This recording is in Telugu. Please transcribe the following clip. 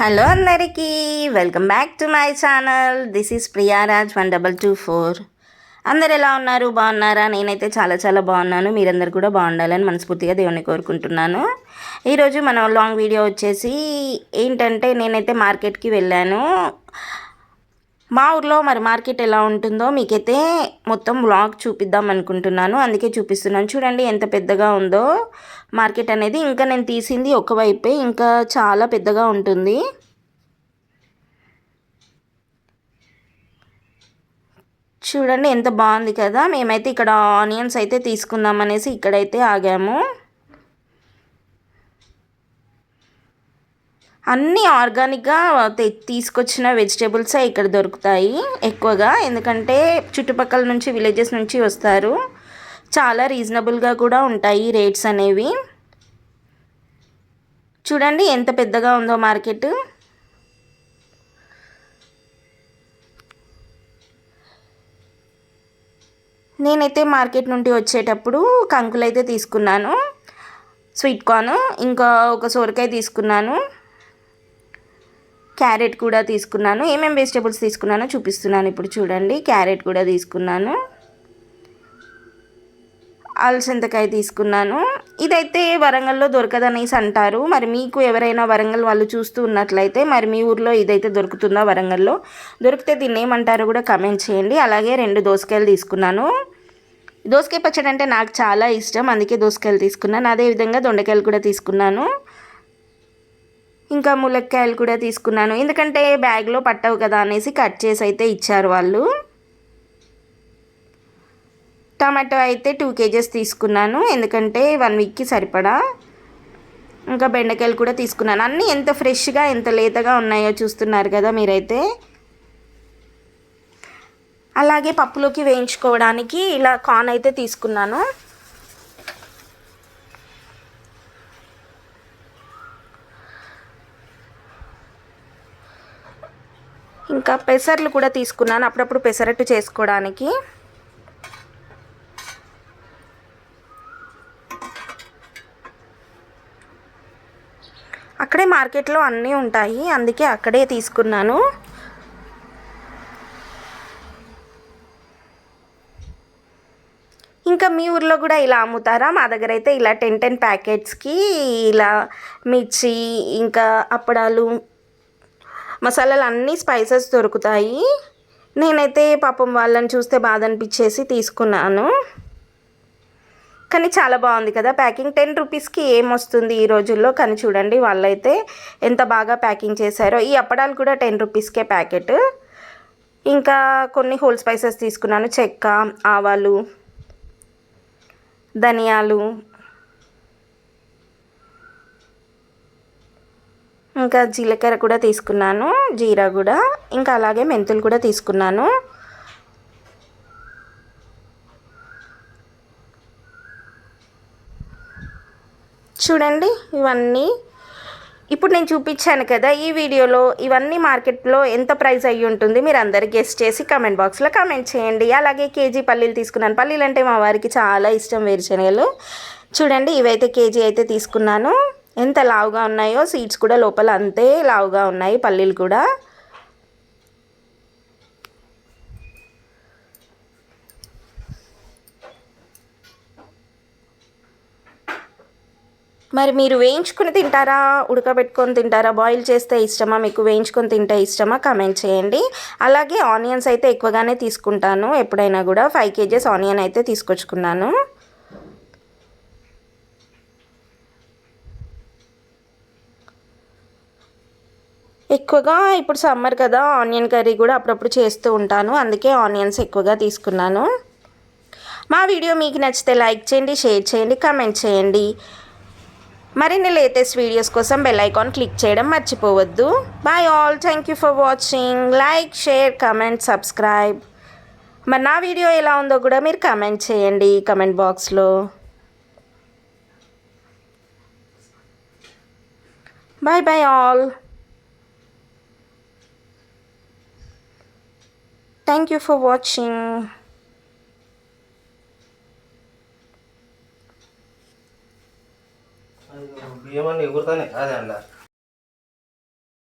హలో అందరికీ welcome back to my channel. This is Priyaraj one double two four. అందరు ఎలా ఉన్నారు? బాగున్నారా? నేనైతే చాలా చాలా బాగున్నాను. మీరందరు కూడా బాగుండాలని మనస్ఫూర్తిగా దేవుని కోరుకుంటున్నాను. ఈరోజు మన లాంగ్ వీడియో వచ్చేసి ఏంటంటే నేనైతే మార్కెట్కి వెళ్ళాను. మా ఊర్లో మరి మార్కెట్ ఎలా ఉంటుందో మీకైతే మొత్తం బ్లాగ్ చూపిద్దాం అనుకుంటున్నాను. అందుకే చూపిస్తున్నాను. చూడండి ఎంత పెద్దగా ఉందో మార్కెట్ అనేది. ఇంకా నేను తీసింది ఒకవైపే ఇంకా చాలా పెద్దగా ఉంటుంది. చూడండి ఎంత బాగుంది కదా. మేమైతే ఇక్కడ ఆనియన్స్ అయితే తీసుకుందాం అనేసి ఇక్కడైతే ఆగాము. అన్నీ ఆర్గానిక్గా తీసుకొచ్చిన వెజిటేబుల్సే ఇక్కడ దొరుకుతాయి ఎక్కువగా. ఎందుకంటే చుట్టుపక్కల నుంచి విలేజెస్ నుంచి వస్తారు. చాలా రీజనబుల్గా కూడా ఉంటాయి రేట్స్ అనేవి. చూడండి ఎంత పెద్దగా ఉందో మార్కెట్ నేనైతే మార్కెట్ నుండి వచ్చేటప్పుడు కంకులు అయితే తీసుకున్నాను. స్వీట్ కార్న్ ఇంకా ఒక సోరకాయ తీసుకున్నాను. క్యారెట్ కూడా తీసుకున్నాను. ఏమేమి వెజిటేబుల్స్ తీసుకున్నానో చూపిస్తున్నాను ఇప్పుడు చూడండి. క్యారెట్ కూడా తీసుకున్నాను. అలసంతకాయ తీసుకున్నాను. ఇదైతే వరంగల్లో దొరకదనేసి అంటారు. మరి మీకు ఎవరైనా వరంగల్ వాళ్ళు చూస్తూ ఉన్నట్లయితే మరి మీ ఊర్లో ఇదైతే దొరుకుతుందా వరంగల్లో? దొరికితే దీన్ని ఏమంటారో కూడా కమెంట్ చేయండి. అలాగే రెండు దోసకాయలు తీసుకున్నాను. దోసకాయ పచ్చడి అంటే నాకు చాలా ఇష్టం. అందుకే దోసకాయలు తీసుకున్నాను. అదేవిధంగా దొండకాయలు కూడా తీసుకున్నాను. ఇంకా ములక్కాయలు కూడా తీసుకున్నాను. ఎందుకంటే బ్యాగ్లో పట్టవు కదా అనేసి కట్ చేసి అయితే ఇచ్చారు వాళ్ళు. టమాటో అయితే టూ కేజెస్ తీసుకున్నాను. ఎందుకంటే వన్ వీక్కి సరిపడా. ఇంకా బెండకాయలు కూడా తీసుకున్నాను. అన్నీ ఎంత ఫ్రెష్గా ఎంత లేతగా ఉన్నాయో చూస్తున్నారు కదా మీరైతే. అలాగే పప్పులోకి వేయించుకోవడానికి ఇలా కార్న్ అయితే తీసుకున్నాను. ఇంకా పెసర్లు కూడా తీసుకున్నాను. అప్పుడప్పుడు పెసరట్టు చేసుకోవడానికి. అక్కడే మార్కెట్లో అన్నీ ఉంటాయి. అందుకే అక్కడే తీసుకున్నాను. ఇంకా మీ ఊర్లో కూడా ఇలా అమ్ముతారా? మా దగ్గర అయితే ఇలా టెన్ టెన్ ప్యాకెట్స్కి ఇలా మిర్చి ఇంకా అప్పడాలు మసాలాలు అన్నీ స్పైసెస్ దొరుకుతాయి. నేనైతే పాపం వాళ్ళని చూస్తే బాధ అనిపించేసి తీసుకున్నాను. కానీ చాలా బాగుంది కదా ప్యాకింగ్. టెన్ రూపీస్కి ఏమొస్తుంది ఈ రోజుల్లో? కానీ చూడండి వాళ్ళైతే ఎంత బాగా ప్యాకింగ్ చేశారో. ఈ అప్పడాలు కూడా టెన్ రూపీస్కే ప్యాకెట్. ఇంకా కొన్ని హోల్ స్పైసెస్ తీసుకున్నాను. చెక్క ఆవాలు ధనియాలు ఇంకా జీలకర్ర కూడా తీసుకున్నాను జీరా కూడా ఇంకా అలాగే మెంతులు కూడా తీసుకున్నాను. చూడండి ఇవన్నీ. ఇప్పుడు నేను చూపించాను కదా ఈ వీడియోలో ఇవన్నీ మార్కెట్లో ఎంత ప్రైస్ అయ్యి ఉంటుంది మీరు అందరు గెస్ట్ చేసి కమెంట్ బాక్స్లో కమెంట్ చేయండి. అలాగే కేజీ పల్లీలు తీసుకున్నాను. పల్లీలు అంటే మా వారికి చాలా ఇష్టం వేరుశనగలు. చూడండి ఇవైతే కేజీ అయితే తీసుకున్నాను. ఎంత లావుగా ఉన్నాయో సీడ్స్ కూడా లోపల అంతే లావుగా ఉన్నాయి పల్లీలు కూడా. మరి మీరు వేయించుకుని తింటారా? ఉడకబెట్టుకొని తింటారా? బాయిల్ చేస్తే ఇష్టమా? మీకు వేయించుకొని తింటే ఇష్టమా? కమెంట్ చేయండి. అలాగే ఆనియన్స్ అయితే ఎక్కువగానే తీసుకుంటాను. ఎప్పుడైనా కూడా ఫైవ్ కేజెస్ ఆనియన్ అయితే తీసుకొచ్చుకున్నాను. ఎక్కువగా ఇప్పుడు సమ్మర్ కదా ఆనియన్ కర్రీ కూడా అప్పుడప్పుడు చేస్తూ ఉంటాను. అందుకే ఆనియన్స్ ఎక్కువగా తీసుకున్నాను. మా వీడియో మీకు నచ్చితే లైక్ చేయండి షేర్ చేయండి కామెంట్ చేయండి. మరిన్ని లేటెస్ట్ వీడియోస్ కోసం బెల్ ఐకాన్ క్లిక్ చేయడం మర్చిపోవద్దు. Bye all thank you for watching like share comment subscribe మరి నా వీడియో ఎలా ఉందో కూడా మీరు కమెంట్ చేయండి కమెంట్ బాక్స్లో bye bye all thank you for watching బియ్యం అన్నీ ఎగురుతానే? అదే అన్న